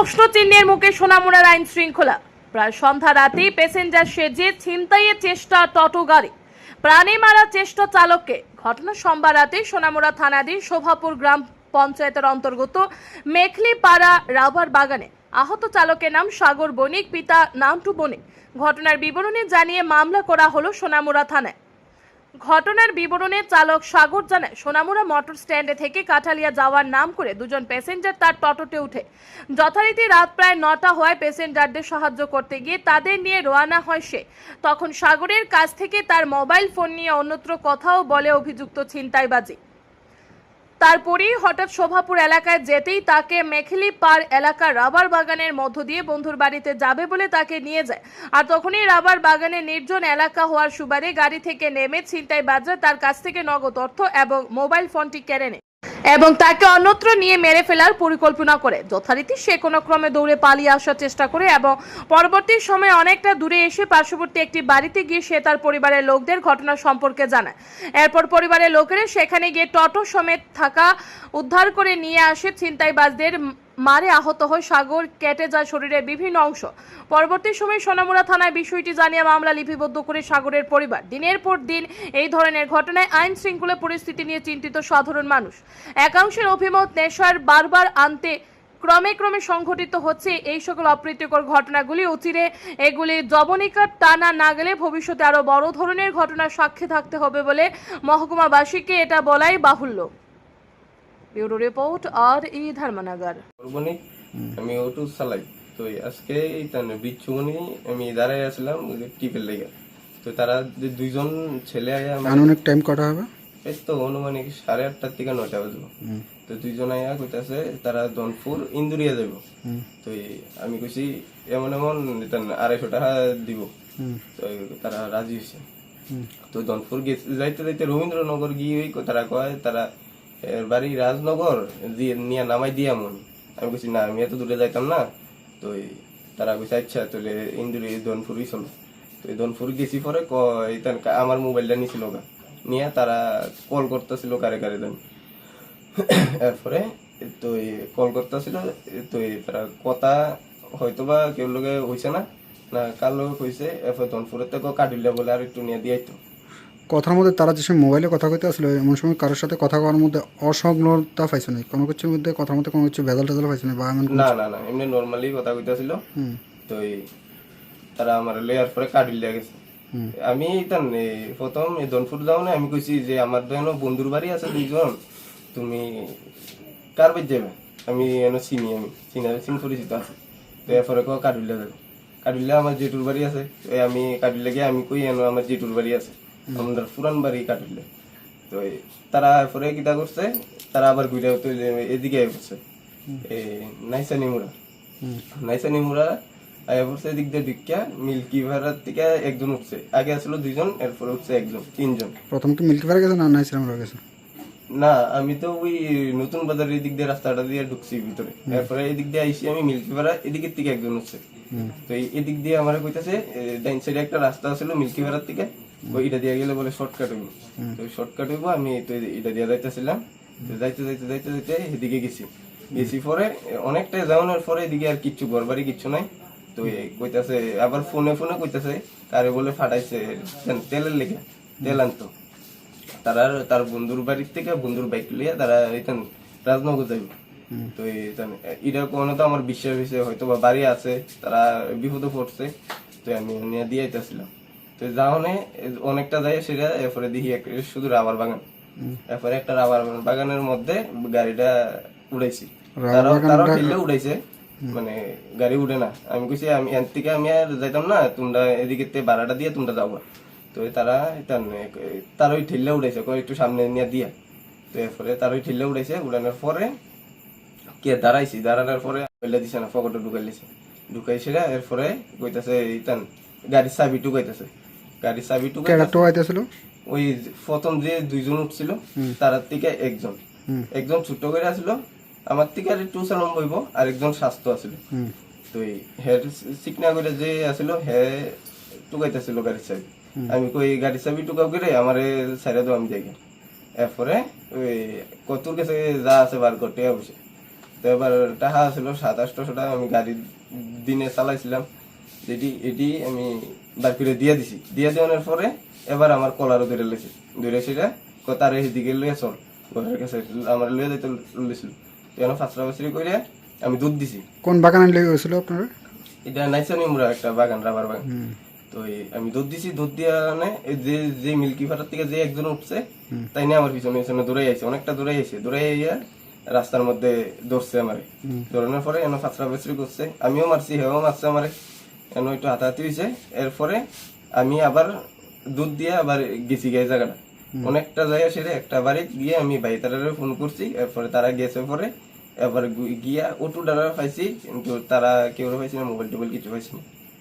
প্রশ্ন চিহ্নের মুখে সোনামুড়ার আইন শৃঙ্খলা। প্রায় সন্ধ্যা রাতেই প্যাসেঞ্জার সেজে ছিনতাইয়ের চেষ্টা টোটো গাড়ি প্রাণে মারার চেষ্টা চালককে ঘটনা সোমবার রাতে সোনামুড়া থানাধীন শোভাপুর গ্রাম পঞ্চায়েতের অন্তর্গত মেখলিপাড়া রাবার বাগানে আহত চালকের নাম সাগর বণিক, পিতা নামটু বণিক। ঘটনার বিবরণী জানিয়ে মামলা করা হলো সোনামুড়া থানায়। ঘটনার বিবরণে চালক সাগর জানায়। সোনামুড়া মোটর স্ট্যান্ডে থেকে কাঠালিয়া যাওয়ার নাম করে দুজন প্যাসেঞ্জার তার টটোতে উঠে। যথারীতি রাত প্রায় নটা হওয়ায় প্যাসেঞ্জারদের সাহায্য করতে গিয়ে তাদের নিয়ে রওনা হয় সে। তখন সাগরের কাছ থেকে তার মোবাইল ফোন নিয়ে অন্যত্র কথাও বলে অভিযুক্ত ছিনতাইবাজি। তারপরেই হঠাৎ শোভাপুর এলাকায় যেতেই তাকে মেখলি পার এলাকার রাবার বাগানের মধ্য দিয়ে বন্ধুর বাড়িতে যাবে বলে তাকে নিয়ে যায়। আর তখনই রাবার বাগানে নির্জন এলাকা হওয়ার সুবাদে গাড়ি থেকে নেমে ছিনতাই বাজার তার কাছ থেকে নগদ অর্থ এবং মোবাইল ফোনটি কেড়ে নেয়। এবং তাকে অন্যত্র নিয়ে মেরে ফেলার পরিকল্পনা করে। যথারীতি সে কোনো ক্রমে দৌড়ে পালিয়ে আসার চেষ্টা করে এবং পরবর্তী সময়ে অনেকটা দূরে এসে পার্শ্ববর্তী একটি বাড়িতে গিয়ে সে তার পরিবারের লোকদের ঘটনা সম্পর্কে জানায়। এরপর পরিবারের লোকেরা সেখানে গিয়ে টটো সমেত থাকা, উদ্ধার করে নিয়ে আসে ছিনতাইবাজদের মারে আহত হয় সাগর, কেটে যায় শরীরের বিভিন্ন অংশ। পরবর্তী সময়ে সোনামুড়া থানায় বিষয়টি জানিয়ে মামলা লিপিবদ্ধ করে সাগরের পরিবার। দিনের পর দিন এই ধরনের ঘটনায় আইন শৃঙ্খলা পরিস্থিতি নিয়ে চিন্তিত সাধারণ মানুষ। একাংশের অভিমত, নেশার বারবার আনতে ক্রমে ক্রমে সংঘটিত হচ্ছে এই সকল অপ্রীতিকর ঘটনাগুলি। অচিরে এগুলি জবনিকার টানা না গেলে ভবিষ্যতে আরও বড় ধরনের ঘটনার সাক্ষী থাকতে হবে বলে মহকুমাবাসীকে এটা বলাই বাহুল্য। Bureau report R E Dharmanagar. আমি অটো চালাই তো আজকে এই তার বিচ্ছুমনি আমি দাঁড়াই আসলাম টিপের লেগে। তো তারা যে দুইজন ছেলে আয়া আনুমানিক টাইম কটা হবে? এই তো অনুমানিক সাড়ে আটটার থেকে নয়টা বাজবো তো দুইজন আয়া কইতাছে তারা দনপুর ইন্দুরিয়া যাব তো আমি কইছি এমন এমন আড়াইশো টাকা দিব। তো তারা রাজি হয়েছে তো দনপুর গেছে যাইতে যাইতে রবীন্দ্রনগর গিয়ে তারা কয় তারা বাড়ি রাজনগর, দিয়ে নিয়ে নামাই দিয়ে এমন আমি কইছি, না, আমি এত দূরে যাইতাম না। তো তারা কইছে আচ্ছা তাহলে ইন্দুরি দনপুরই চলো। তো এই দনপুর গেছি পরে আমার মোবাইলটা নিছিল গা। নিয়ে তারা কল করতেছিল কারে কারে জানি। এরপরে তো কল করতেছিল, তো তারা কথা হয়তো বা কেউ লোকে হইছে না না, কার লোক হয়েছে এরপর দনপুরের থেকে কাটিলে বলে আর একটু নিয়ে দিয়াইতো কথার মধ্যে তারা যে সময় মোবাইলে কথা কইতে আসলে এমন সময় কারোর সাথে কথা করার মধ্যে অসংলগ্নতা পাইছে না কোনো কিছুর মধ্যে কথার মধ্যে কোনো কিছু ভেজাল টেজাল পাইছে না বা এমন না না না এমনি নর্মালি কথা কইতাছিল তো এই তারা আমার লেয়ার পরে কাটি কাটিলে গেছে। আমি তান প্রথম এই দনপুর যাও না আমি কইছি যে আমার তো বন্ধুর বাড়ি আছে দুইজন তুমি কার বাড়ি যাবে? আমি এনো চিনি আমি চিনারে চিন পরিচিত আছে। তো এরপরে কো কাটুলিয়া যাবে? কাটুলিয়া আমার জেঠুর বাড়ি আছে আমি কাটুলিয়া গিয়ে আমি কই এনো আমার জেঠুর বাড়ি আছে? আমাদের পুরান বাড়ি কাটুলিয়া তো তারা এরপরে কিটা করছে তারা আবার ঘুরে তো এদিকে করছে এই নাইসানি মুড়া। নাইসানি মুড়া আয়া পড়ছে এদিক দিয়ে ঢুকিয়া মিল্কি ভাড়ার থেকে একজন উঠছে। আগে আসলো দুইজন এরপরে উঠছে একজন তিনজন। প্রথম কি মিল্কি ফারে গেছে না নাই সিরাম গেছে? না আমি তো ওই নতুন বাজার এদিক দিয়ে রাস্তাটা দিয়ে ঢুকছি ভিতরে। এরপরে এদিক দিয়ে আইসি আমি মিল্কি ভাড়া এদিকের থেকে একজন উঠছে। তো এদিক দিয়ে আমার কইতাছে ডাইন সাইডে একটা রাস্তা ছিল মিল্কি ভাড়ার থেকে। ওইটা দিয়ে গেলে বলে শর্টকাট হইব তো শর্টকাট হইব আমি তো এটা দিয়ে যাইতেছিলাম। তো যাইতে যাইতে যাইতে যাইতে এদিকে গেছি। গেছি পরে অনেকটা যাওয়ানোর পরে এদিকে আর কিচ্ছু ঘর বাড়ি কিচ্ছু নাই। তো কইতাছে আবার ফোনে ফোনে কইতাছে কারে বলে ফাটাইছে তেলের লেগে তেল আনতো। তারা তার বন্ধুর বাড়ির থেকে বন্ধুর বাইক লিয়ে তারা এখান রাজনগর যাইব। তো এটা কোনো তো আমার বিশ্বাস হয়েছে হয়তো বা বাড়ি আছে তারা বিপদে পড়ছে। তো আমি নিয়ে দিয়ে আইতেছিলাম তো যাওনে অনেকটা যাই সেটা এরপরে দেখি শুধু রাবার বাগান। এরপরে একটা রাবার বাগানের মধ্যে গাড়িটা উড়াইছি তারাও তারাও ঠেলে উড়াইছে মানে গাড়ি উঠে না। আমি কইছি আমি এর থেকে আমি আর যাইতাম না তোমরা এদিকে ভাড়াটা দিয়ে তোমরা যাওয়া তো তারা তার ওই ঠেললে উড়াইছে কয় একটু সামনে নিয়ে দিয়া। তো এরপরে তার ওই ঠেললে উড়াইছে উড়ানোর পরে কে দাঁড়াইছি? দাঁড়ানোর পরে পয়লা দিছে না পকেটে ঢুকাইছে ঢুকাইছে এরপরে কইতাছে ইতান গাড়ির চাবি টুকাইতেছে গাড়ির চাবি কেডা টুকাইতেছে তো আইতেছিল ওই প্রথম যে দুইজন উঠছিল তার থেকে একজন। একজন ছোট করে আসলো আমার থেকে আর একটু সালাম হইব আর একজন স্বাস্থ্য আছিল তো এই হের চিকনা করে যে আছিল হে টুকাইতেছিল গাড়ির চাবি। আমি কই গাড়ির চাবি টুকাও করে আমারে সাইডে দাও আমি দেখি এরপরে ওই কতুর কাছে যা আছে বার করতে বসে তো এবার টাকা ছিল সাত আটশো টাকা আমি গাড়ি দিনে চালাইছিলাম। যেটি এটি আমি বার করে দিয়ে দিছি। দিয়ে দেওয়ানোর পরে এবার আমার কলারও ধরে লেছি ধরে সেটা তার এদিকে লইয়া চল। ঘরের কাছে আমার লইয়া যাইতে লইছিল। তখন ফাঁসরা ফাঁসরি করে আমি দুধ দিছি। কোন বাগানে লেগে গেছিল আপনার? এটা নাইসানি মুরা একটা বাগান রাবার বাগান। তো আমি দুধ দিছি দুধ দিয়া এই যে যে মিল্কি ফাটার থেকে যে একজন উঠছে তাই নিয়ে আমার পিছনে পিছনে দৌড়ে আইছে। অনেকটা দৌড়ে আইছে। দৌড়ে আইয়া রাস্তার মধ্যে দৌড়ছে আমারে। দৌড়ানোর পরে এনে ফাঁসরা ফাঁসরি করছে। আমিও মারছি হেও মারছে আমারে। এনে একটু হাতাহাতি হয়েছে এরপরে আমি আবার দুধ দিয়ে আবার গেছি গে জায়গাটা অনেকটা জায়গা সেরে একটা বাড়ি গিয়ে আমি ভাই তারা ফোন করছি এরপরে তারা গেছে পরে এবার গিয়া অটো ডারা পাইছি কিন্তু তারা কেউ পাইছি না মোবাইল টোবাইল কিছু পাইছি না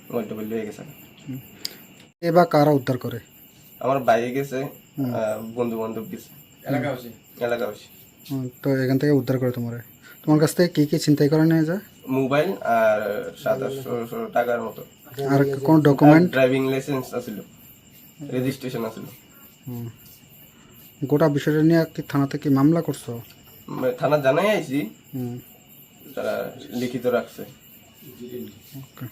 মোবাইল টোবাইল লয়ে গেছে। এ বা কারা উদ্ধার করে? আমার বাইরে গেছে বন্ধু বান্ধব গেছে। এলাকাবাসী। হুম, তো এখান থেকে উদ্ধার করে তোমার। তোমার কাছ থেকে কি কি চিন্তাই করে নিয়ে যায়? মোবাইল আর সাতাশশো টাকার মতো। আর কোন ডকুমেন্ট ড্রাইভিং লাইসেন্স আছিল রেজিস্ট্রেশন আছিল গোটা বিষয়টা নিয়ে কি থানা থেকে মামলা করছ? থানা জানাই আইছি। হুম। তারা লিখিত রাখছে। ওকে।